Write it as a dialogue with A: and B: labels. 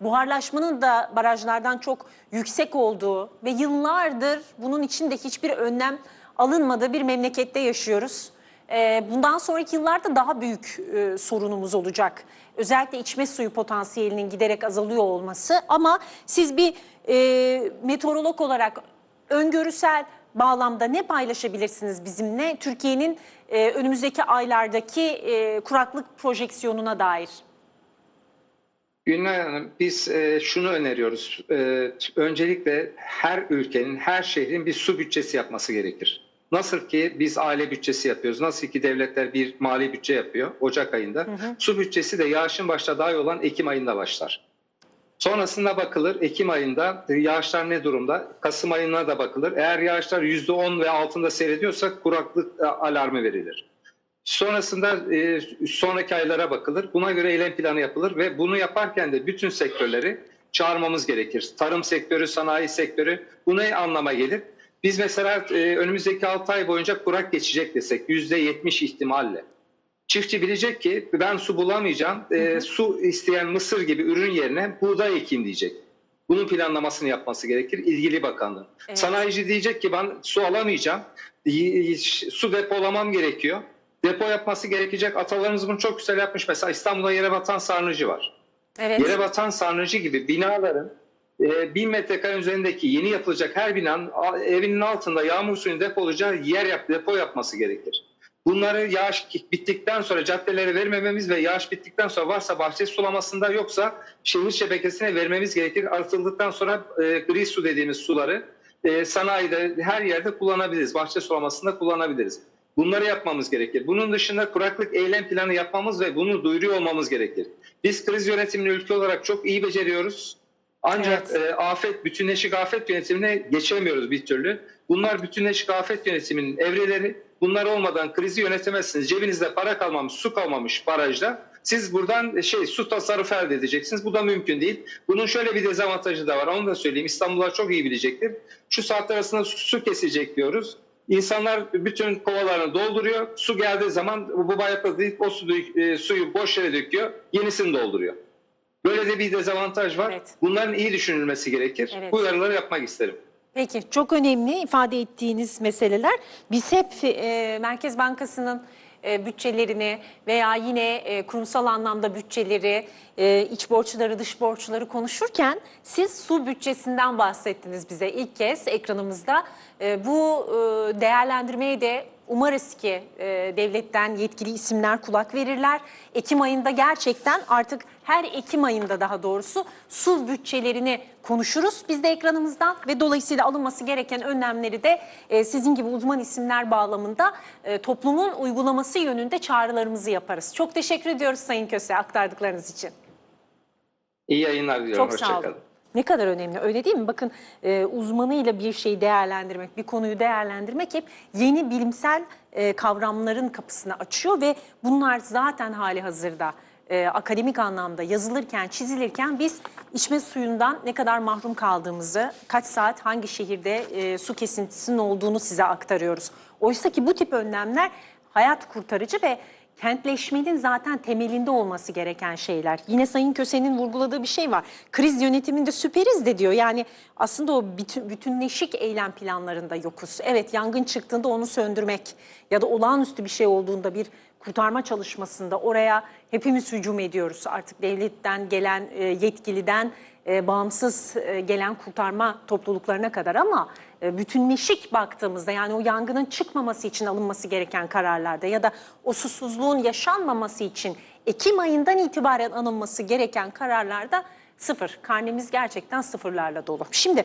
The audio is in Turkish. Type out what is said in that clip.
A: buharlaşmanın da barajlardan çok yüksek olduğu ve yıllardır bunun için de hiçbir önlem alınmadığı bir memlekette yaşıyoruz. Ee, Bundan sonraki yıllarda daha büyük e, sorunumuz olacak. Özellikle içme suyu potansiyelinin giderek azalıyor olması. Ama siz bir e, meteorolog olarak öngörüsel bağlamda ne paylaşabilirsiniz bizimle? Türkiye'nin e, önümüzdeki aylardaki kuraklık projeksiyonuna dair.
B: Günay Hanım, biz e, şunu öneriyoruz. E, öncelikle her ülkenin, her şehrin bir su bütçesi yapması gerekir. Nasıl ki biz aile bütçesi yapıyoruz, nasıl ki devletler bir mali bütçe yapıyor Ocak ayında. Su bütçesi de yağışın başladığı olan Ekim ayında başlar. Sonrasında bakılır Ekim ayında yağışlar ne durumda? Kasım ayına da bakılır. Eğer yağışlar %10 ve altında seyrediyorsa kuraklık e, alarmı verilir. Sonrasında e, sonraki aylara bakılır. Buna göre eylem planı yapılır ve bunu yaparken de bütün sektörleri çağırmamız gerekir. Tarım sektörü, sanayi sektörü bu ne anlama gelir? Biz mesela e, önümüzdeki 6 ay boyunca kurak geçecek desek %70 ihtimalle. Çiftçi bilecek ki ben su bulamayacağım. E, su isteyen mısır gibi ürün yerine buğday ekeyim diyecek. Bunun planlamasını yapması gerekir ilgili bakanlığın.
A: Evet.
B: Sanayici diyecek ki ben su alamayacağım. Su depolamam gerekiyor. Depo yapması gerekecek. Atalarımız bunu çok güzel yapmış. Mesela İstanbul'da yere batan sarnıcı var.
A: Evet.
B: Yere batan sarnıcı gibi binaların e, 1000 metrekare üzerindeki yeni yapılacak her binanın evinin altında yağmur suyunu depolayacağı yer yap, depo yapması gerekir. Bunları yağış bittikten sonra caddelere vermememiz ve yağış bittikten sonra varsa bahçe sulamasında yoksa şehir şebekesine vermemiz gerekir. Arıtıldıktan sonra e, gri su dediğimiz suları e, sanayide her yerde kullanabiliriz. Bahçe sulamasında kullanabiliriz. Bunları yapmamız gerekir. Bunun dışında kuraklık eylem planı yapmamız ve bunu duyuruyor olmamız gerekir. Biz kriz yönetimini ülke olarak çok iyi beceriyoruz. Ancak
A: Evet.
B: e, afet, bütünleşik afet yönetimine geçemiyoruz bir türlü. Bunlar bütünleşik afet yönetiminin evreleri. Bunlar olmadan krizi yönetemezsiniz. Cebinizde para kalmamış, su kalmamış barajda. Siz buradan şey su tasarrufu elde edeceksiniz. Bu da mümkün değil. Bunun şöyle bir dezavantajı da var. Onu da söyleyeyim. İstanbullular çok iyi bilecektir. Şu saatler arasında su, su kesilecek diyoruz. İnsanlar bütün kovalarını dolduruyor. Su geldiği zaman bu bayatladı deyip o su, e, suyu boş yere döküyor. Yenisini dolduruyor. Böyle de bir dezavantaj var.
A: Evet.
B: Bunların iyi düşünülmesi gerekir.
A: Evet.
B: Bu uyarıları yapmak isterim.
A: Peki çok önemli ifade ettiğiniz meseleler. Biz hep e, Merkez Bankası'nın e, bütçelerini veya yine e, kurumsal anlamda bütçeleri, e, iç borçları, dış borçları konuşurken siz su bütçesinden bahsettiniz bize ilk kez ekranımızda. Bu değerlendirmeye de Umarız ki e, devletten yetkili isimler kulak verirler. Ekim ayında gerçekten artık her Ekim ayında daha doğrusu su bütçelerini konuşuruz biz de ekranımızdan ve dolayısıyla alınması gereken önlemleri de e, sizin gibi uzman isimler bağlamında e, toplumun uygulaması yönünde çağrılarımızı yaparız. Çok teşekkür ediyoruz Sayın Köse aktardıklarınız için.
B: İyi yayınlar diliyorum.
A: Çok sağ olun. Ne kadar önemli öyle değil mi? Bakın e, uzmanıyla bir şeyi değerlendirmek, bir konuyu değerlendirmek hep yeni bilimsel e, kavramların kapısını açıyor ve bunlar zaten hali hazırda e, akademik anlamda yazılırken, çizilirken biz içme suyundan ne kadar mahrum kaldığımızı, kaç saat hangi şehirde e, su kesintisinin olduğunu size aktarıyoruz. Oysa ki bu tip önlemler hayat kurtarıcı ve kentleşmenin zaten temelinde olması gereken şeyler. Yine Sayın Köse'nin vurguladığı bir şey var. Kriz yönetiminde süperiz de diyor. Yani aslında o bütün, bütünleşik eylem planlarında yokuz. Evet yangın çıktığında onu söndürmek ya da olağanüstü bir şey olduğunda bir kurtarma çalışmasında oraya hepimiz hücum ediyoruz. Artık devletten gelen e, yetkiliden e, bağımsız e, gelen kurtarma topluluklarına kadar ama e, bütünleşik baktığımızda yani o yangının çıkmaması için alınması gereken kararlarda ya da o susuzluğun yaşanmaması için Ekim ayından itibaren alınması gereken kararlarda sıfır. Karnemiz gerçekten sıfırlarla dolu. Şimdi